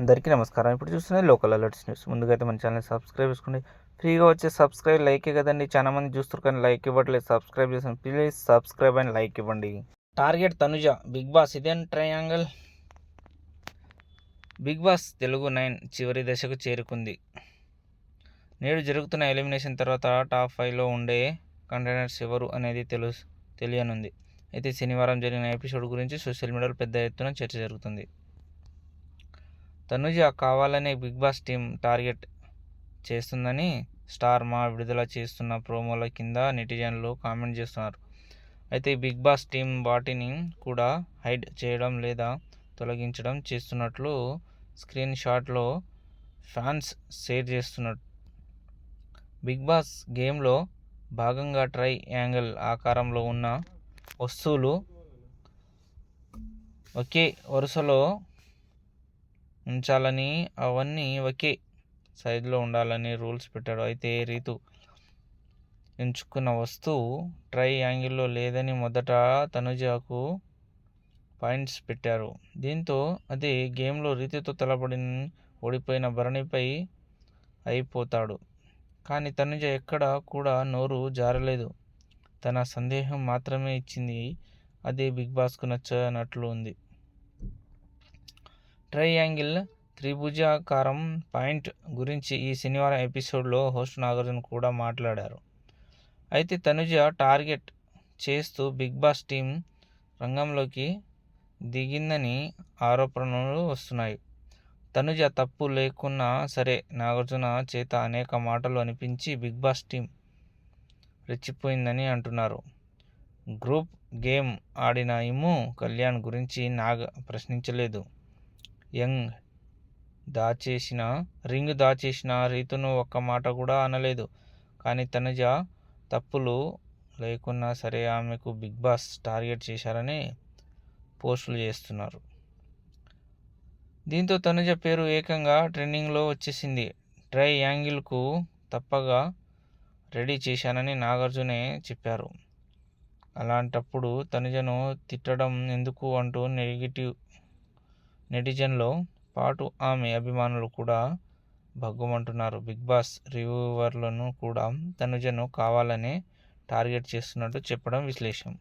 అందరికీ నమస్కారం. ఇప్పుడు చూస్తున్నది లోకల్ అలర్ట్స్ న్యూస్. ముందుగా అయితే మన ఛానల్ సబ్స్క్రైబ్ చేసుకోండి ఫ్రీగా వచ్చే సబ్స్క్రైబ్ లైక్ కదండి. చాలా మంది చూస్తారు కానీ లైక్ ఇవ్వట్లేదు. సబ్స్క్రైబ్ చేసాను ప్లీజ్ సబ్స్క్రైబ్ అండ్ లైక్ ఇవ్వండి. టార్గెట్ తనుజ బిగ్ బాస్ ఇదేం triangle. Bigg Boss Telugu nine చివరి దశకు చేరుకుంది. నేడు జరుగుతున్న ఎలిమినేషన్ తర్వాత టాప్ ఫైవ్లో ఉండే కంటైనర్స్ ఎవరు అనేది తెలు తెలియనుంది. అయితే శనివారం జరిగిన ఎపిసోడ్ గురించి సోషల్ మీడియాలో పెద్ద ఎత్తున చర్చ జరుగుతుంది. తనుజ కావాలనే బిగ్ బాస్ టీం టార్గెట్ చేస్తుందని స్టార్ మా విడుదల చేస్తున్న ప్రోమోల కింద నెటిజన్లు కామెంట్ చేస్తున్నారు. అయితే బిగ్ బాస్ టీం వాటిని కూడా హైడ్ చేయడం లేదా తొలగించడం చేస్తున్నట్లు స్క్రీన్ షాట్లో ఫ్యాన్స్ షేర్ చేస్తున్నట్టు. బిగ్ బాస్ గేమ్లో భాగంగా ట్రై యాంగిల్ ఆకారంలో ఉన్న వస్తువులు ఒకే వరుసలో ఉంచాలని అవన్నీ ఒకే సైజులో ఉండాలని రూల్స్ పెట్టాడు. అయితే రీతు ఎంచుకున్న వస్తువు ట్రై యాంగిల్లో లేదని మొదట తనుజకు పాయింట్స్ పెట్టారు. దీంతో అది గేమ్లో రీతితో తలపడి ఓడిపోయిన భరణిపై అయిపోతాడు. కానీ తనుజ ఎక్కడ కూడా నోరు జారలేదు. తన సందేహం మాత్రమే ఇచ్చింది. అదే బిగ్ బాస్కు నచ్చనట్లు ఉంది. ట్రయాంగిల్ త్రిభుజాకారం పాయింట్ గురించి ఈ శనివారం ఎపిసోడ్లో హోస్ట్ నాగార్జున కూడా మాట్లాడారు. అయితే తనుజ టార్గెట్ చేస్తూ బిగ్ బాస్ టీం రంగంలోకి దిగిందని ఆరోపణలు వస్తున్నాయి. తనుజ తప్పు లేకున్నా సరే నాగార్జున చేత అనేక మాటలు అనిపించి బిగ్ బాస్ టీం రెచ్చిపోయిందని అంటున్నారు. గ్రూప్ గేమ్ ఆడిన ఇము కళ్యాణ్ గురించి నాగ ప్రశ్నించలేదు. యంగ్ దాచేసిన రింగ్ దాచేసిన రీతును ఒక్క మాట కూడా అనలేదు. కానీ తనుజ తప్పులు లేకున్నా సరే ఆమెకు బిగ్ బాస్ టార్గెట్ చేశారని పోస్టులు చేస్తున్నారు. దీంతో తనుజ పేరు ఏకంగా ట్రెండింగ్లో వచ్చేసింది. ట్రై యాంగిల్కు తప్పగా రెడీ చేశానని నాగార్జునే చెప్పారు. అలాంటప్పుడు తనుజను తిట్టడం ఎందుకు అంటూ నెగిటివ్ నెటిజన్లో పాటు ఆమె అభిమానులు కూడా భగ్గుమంటున్నారు. బిగ్ బాస్ రివ్యూవర్లను కూడా తనుజను కావాలనే టార్గెట్ చేస్తున్నట్టు చెప్పడం విశ్లేషం.